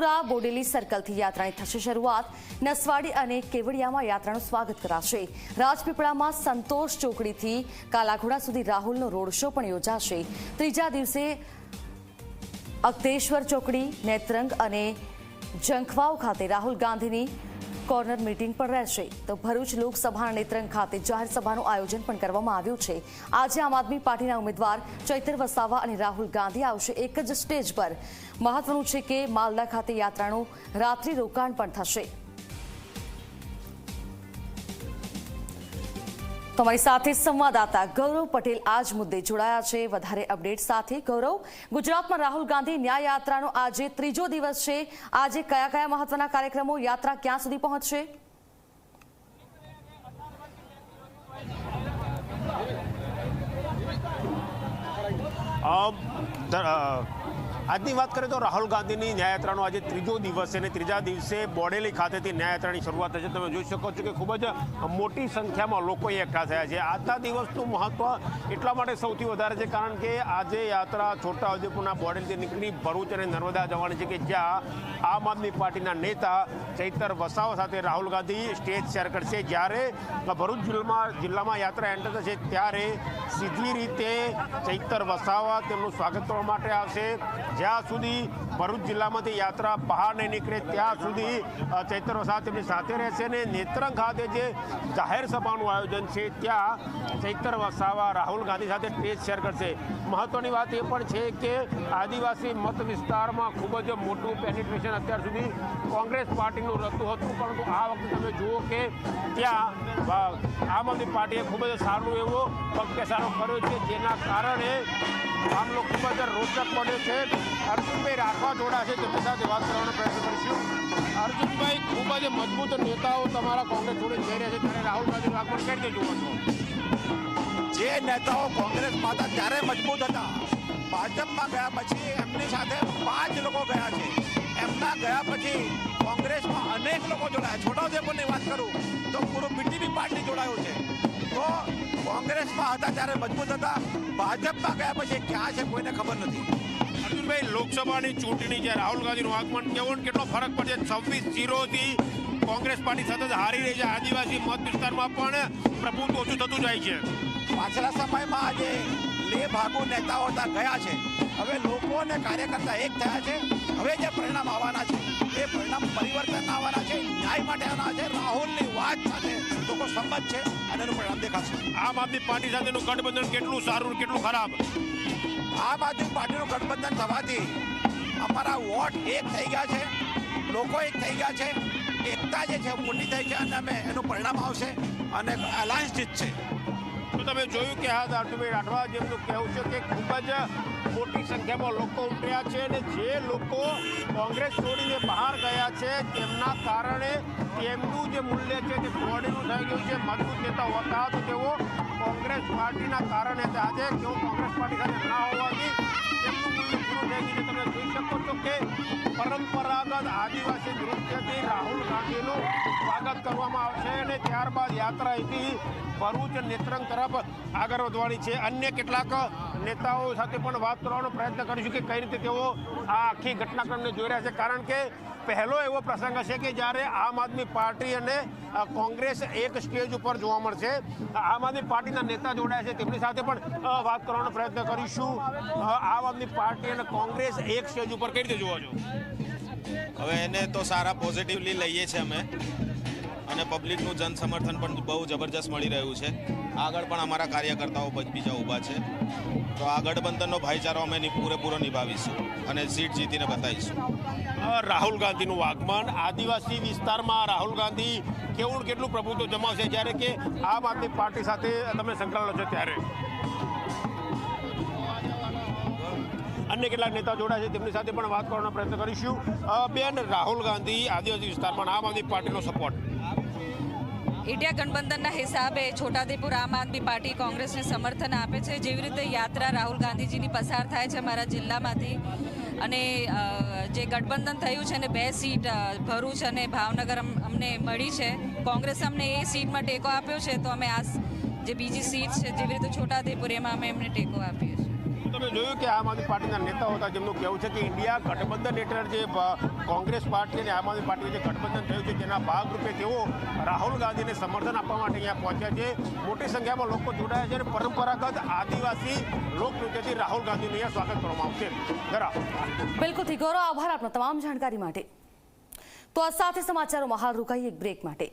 રાજપીપળા બોડેલી સર્કલથી યાત્રાની થશે શરૂઆત. નસવાડી અને કેવડિયામાં યાત્રાનું સ્વાગત કરાશે. રાજપીપળામાં સંતોષ ચોકડીથી કાલાઘોડા સુધી રાહુલનો રોડ શો પણ યોજાશે. ત્રીજા દિવસે અક્તેશ્વર ચોકડી, નેત્રંગ અને જંખવાવ ખાતે રાહુલ ગાંધીની કોર્નર મીટિંગ પણ રહેશે. તો ભરૂચ લોકસભા નેત્રંગ ખાતે જાહેર સભાનું આયોજન પણ કરવામાં આવ્યું છે. આજે આમ આદમી પાર્ટીના ઉમેદવાર ચૈતર વસાવા અને રાહુલ ગાંધી આવશે એક જ સ્ટેજ પર. મહત્વનું છે કે માલદા ખાતે યાત્રાનું રાત્રિ રોકાણ પણ થશે. તમારી સાથે સંવાદદાતા ગૌરવ પટેલ આજ મુદ્દે જોડાયા છે. વધારે અપડેટ સાથે ગૌરવ ગુજરાતમાં રાહુલ ગાંધી ન્યાય યાત્રાનો આજે ત્રીજો દિવસ છે. આજે કયા કયા મહત્વના કાર્યક્રમો યાત્રા ક્યાં સુધી પહોંચશે? Um, અ, આજની વાત કરીએ તો રાહુલ ગાંધીની ન્યાયયાત્રાનો આજે ત્રીજો દિવસ છે અને ત્રીજા દિવસે બોડેલી ખાતેથી ન્યાયયાત્રાની શરૂઆત થશે તમે જોઈ શકો છો કે ખૂબ જ મોટી સંખ્યામાં લોકો એકઠા થયા છે. આજના દિવસનું મહત્વ એટલા માટે સૌથી વધારે છે કારણ કે આજે યાત્રા છોટાઉદેપુરના બોડેલીથી નીકળી ભરૂચ અને નર્મદા જવાની છે કે જ્યાં આમ આદમી પાર્ટીના નેતા ચૈતર વસાવા સાથે રાહુલ ગાંધી સ્ટેજ શેર કરશે. જ્યારે ભરૂચ જિલ્લામાં જિલ્લામાં યાત્રા એન્ટર થશે ત્યારે સીધી રીતે ચૈતર વસાવા તેમનું સ્વાગત કરવા માટે આવશે. જ્યાં સુધી ભરૂચ જિલ્લામાંથી યાત્રા બહાર નહીં નીકળે, ત્યાં સુધી ચૈત્ર વસાવા તેમની સાથે રહેશે અને નેત્રંગ ખાતે જે જાહેર સભાનું આયોજન છે, ત્યાં ચૈતર વસાવા રાહુલ ગાંધી સાથે સ્ટેજ શેર કરશે. મહત્વની વાત એ પણ છે કે આદિવાસી મત વિસ્તારમાં ખૂબ જ મોટું પેનિટ્રેશન અત્યાર સુધી કોંગ્રેસ પાર્ટીનું રહેતું હતું, પરંતુ આ વખતે તમે જુઓ કે ત્યાં આમ આદમી પાર્ટીએ ખૂબ જ સારું એવો પગપેસારો કર્યો છે, જેના કારણે મામલો ખૂબ જ રોચક બન્યો છે. અર્જુનભાઈ રાખવા જોડા છે તેમની સાથે વાત કરવાનો પ્રયત્ન કરીશું. અર્જુનભાઈ ખૂબ જ મજબૂત નેતાઓ તમારા કોંગ્રેસ જોડે જઈ રહ્યા છે, ત્યારે રાહુલ ગાંધીનું આગમન કઈ રીતે જુઓ જે નેતાઓ કોંગ્રેસમાં હતા ત્યારે મજબૂત હતા. ભાજપમાં ગયા પછી એમની સાથે પાંચ લોકો ગયા છે. એમના ગયા પછી કોંગ્રેસમાં અનેક લોકો જોડાયા. છોટાઉદેપુરની વાત કરું તો પૂરું બીટીપી પાર્ટી જોડાયું છે. કોંગ્રેસમાં હતા ત્યારે મજબૂત હતા. ભાજપમાં ગયા પછી ક્યાં છે કોઈને ખબર નથી. અર્જુનભાઈ લોકસભાની ચૂંટણી છે રાહુલ ગાંધીનું આગમન કેવો ને કેટલો ફરક પડશે? છવ્વીસ જીરોથી કોંગ્રેસ પાર્ટી સતત હારી રહી છે. આદિવાસી મત વિસ્તારમાં પણ પ્રભુત્વ ઓછું થતું જાય છે. પાછલા સમયમાં આજે લે ભાગો નેતાઓ હતા ગયા છે. હવે લોકો અને કાર્યકર્તા એક થયા છે. હવે જે પરિણામ આવવાના છે એ પરિણામ પરિવર્તન આવવાના છે. ન્યાય માટે આવવાના છે. રાહુલની વાત સાથે લોકો સંમત છે. અને એનું પરિણામ દેખાશે. આમ આદમી પાર્ટી સાથેનું ગઠબંધન કેટલું સારું કેટલું ખરાબ? આ આદમી પાર્ટીનું ગઠબંધન થવાથી અમારા વોટ એક થઈ ગયા છે. લોકો એક થઈ ગયા છે. એકતા જે છે મોટી થઈ છે અને અમે એનું પરિણામ આવશે. અને અલાયન્સ જીતશે. તો તમે જોયું કે હા અર્જુનભાઈ રાઠવા જેમનું કહેવું છે કે ખૂબ જ મોટી સંખ્યામાં લોકો ઉમટ્યા છે અને જે લોકો કોંગ્રેસ છોડીને બહાર ગયા છે, તેમના કારણે તેમનું જે મૂલ્ય છે તે બોડીનું થઈ ગયું છે મજબૂત નેતા હોતા તો તેઓ કોંગ્રેસ પાર્ટીના કારણે. આજે તેઓ કોંગ્રેસ પાર્ટી સાથે ના હોવાથી તમે જોઈ શકો છો કે પરંપરાગત આદિવાસી નૃત્યથી રાહુલ ગાંધીનું સ્વાગત કરવામાં આવશે અને ત્યારબાદ યાત્રા અહીંથી ભરૂચ નેત્રંગ તરફ આગળ વધવાની છે. અન્ય કેટલાક નેતાઓ સાથે પણ વાત કરવાનો પ્રયત્ન કરીશું કે કઈ રીતે તેઓ આ આખી ઘટનાક્રમને જોઈ રહ્યા છે. કારણ કે પહેલો એવો પ્રસંગ હશે કે જ્યારે આમ આદમી પાર્ટી અને કોંગ્રેસ એક સ્ટેજ ઉપર જોવા મળશે. આમ આદમી પાર્ટીના નેતા જોડાયા છે. તેમની સાથે પણ વાત કરવાનો પ્રયત્ન કરીશું. આમ આદમી પાર્ટી અને કોંગ્રેસ એક સ્ટેજ ઉપર કઈ રીતે જોવા જો હવે એને તો સારા પોઝિટિવલી લઈએ છીએ અમે. અને પબ્લિકનું જનસમર્થન પણ બહુ જબરજસ્ત મળી રહ્યું છે. આગળ પણ અમારા કાર્યકર્તાઓ બીજા ઊભા છે. તો આ ગઠબંધનનો ભાઈચારો અમે પૂરેપૂરો નિભાવીશું અને સીટ જીતીને બતાવીશું. રાહુલ ગાંધીનું આગમન આદિવાસી વિસ્તારમાં રાહુલ ગાંધી કેવું કેટલું પ્રભુત્વ જમાવશે? જ્યારે કે આમ આદમી પાર્ટી સાથે તમે સંકળાયેલો છો ત્યારે. અન્ય કેટલાક નેતા જોડાયા છે, તેમની સાથે પણ વાત કરવાનો પ્રયત્ન કરીશું. બેન, રાહુલ ગાંધી આદિવાસી વિસ્તારમાં આમ આદમી પાર્ટીનો સપોર્ટ. ઇન્ડિયા ગઠબંધનના હિસાબે છોટાઉદેપુર આમ આદમી પાર્ટી કોંગ્રેસને સમર્થન આપે છે. જેવી રીતે યાત્રા રાહુલ ગાંધીજીની પસાર થાય છે અમારા જિલ્લામાંથી. અને જે ગઠબંધન થયું છે ને બે સીટ ભરૂચ અને ભાવનગર અમ- અમને મળી છે. કોંગ્રેસ અમને એ સીટમાં ટેકો આપ્યો છે, તો અમે આ જે બીજી સીટ છે, જેવી રીતે છોટાઉદેપુર, એમાં અમે એમને ટેકો આપ્યો છે. તમે જોયું કે આમ આદમી પાર્ટીના નેતાઓ હતા, જેમનું કહેવું છે કે ઇન્ડિયા ગઠબંધન હેઠળ જે કોંગ્રેસ પાર્ટી અને આમ આદમી પાર્ટી જે ગઠબંધન થયું છે, જેના ભાગરૂપે તેઓ રાહુલ ગાંધીને સમર્થન આપવા માટે અહીંયા પહોંચ્યા છે. મોટી સંખ્યામાં લોકો જોડાયા છે અને પરંપરાગત આદિવાસી લોકનૃત્યથી રાહુલ ગાંધીનું અહીંયા સ્વાગત કરવામાં આવશે. ગરા બિલકુલથી ગૌરવ, આભાર આપનો તમામ જાણકારી માટે. તો આ સાથે સમાચારોમાં હાલ રોકાઈ એક બ્રેક માટે.